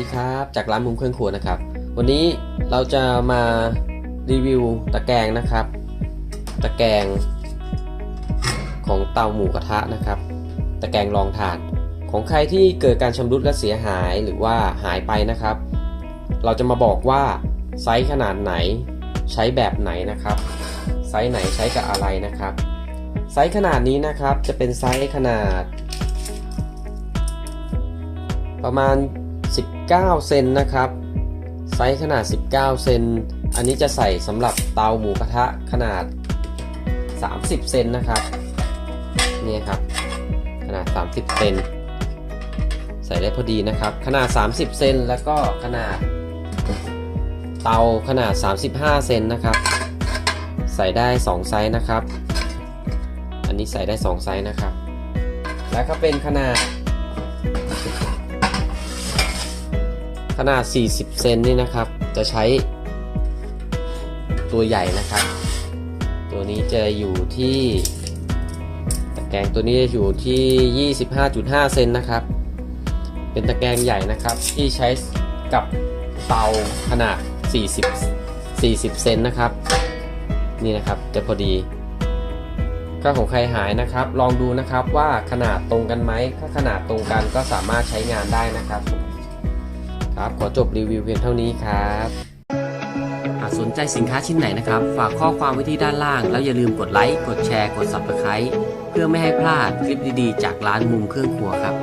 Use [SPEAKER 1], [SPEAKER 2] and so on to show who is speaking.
[SPEAKER 1] วัสดีครับ จากร้านมุมเครื่องครัวนะครับ วันนี้เราจะมารีวิวตะแกรงนะครับ ตะแกรงของเตาหมูกระทะนะครับ ตะแกรงรองถ่าน ของใครที่เกิดการชำรุดและเสียหายหรือว่าหายไปนะครับ เราจะมาบอกว่าไซส์ขนาดไหนใช้แบบไหนนะครับ ไซส์ไหนใช้กับอะไรนะครับ ไซส์ขนาดนี้นะครับจะเป็นไซส์ขนาดประมาณ 19 เซนนะครับ ไซส์ขนาด 19 เซน อันนี้จะใส่สำหรับเตาหมูกระทะขนาด 30 เซนนะครับ นี่ครับ ขนาด 30 เซน ใส่ได้พอดีนะครับ ขนาด 30 เซน แล้วก็ขนาด เตาขนาด 35 เซนนะครับ ใส่ได้ 2 ไซส์นะครับ อันนี้ใส่ได้ 2 ไซส์นะครับ แล้วก็เป็นขนาด ขนาด 40 เซนนี่นะครับ จะใช้ตัวใหญ่นะครับ ตัวนี้จะอยู่ที่ตะแกรงตัวนี้จะอยู่ที่ 25.5 เซนนะครับ เป็นตะแกรงใหญ่นะครับที่ใช้กับเตาขนาด 40 40 เซนนะครับ นี่นะครับจะพอดีก็ของใครหายนะครับ ลองดูนะครับว่าขนาดตรงกันไหม ถ้าขนาดตรงกันก็สามารถใช้งานได้นะครับ ครับ ขอจบรีวิวเพียงเท่านี้ครับหากสนใจสินค้าชิ้นไหนนะครับ ฝากข้อความไว้ที่ด้านล่าง แล้วอย่าลืมกดไลค์ กดแชร์ กด Subscribe เพื่อไม่ให้พลาดคลิปดีๆ จากร้านมุมเครื่องครัวครับ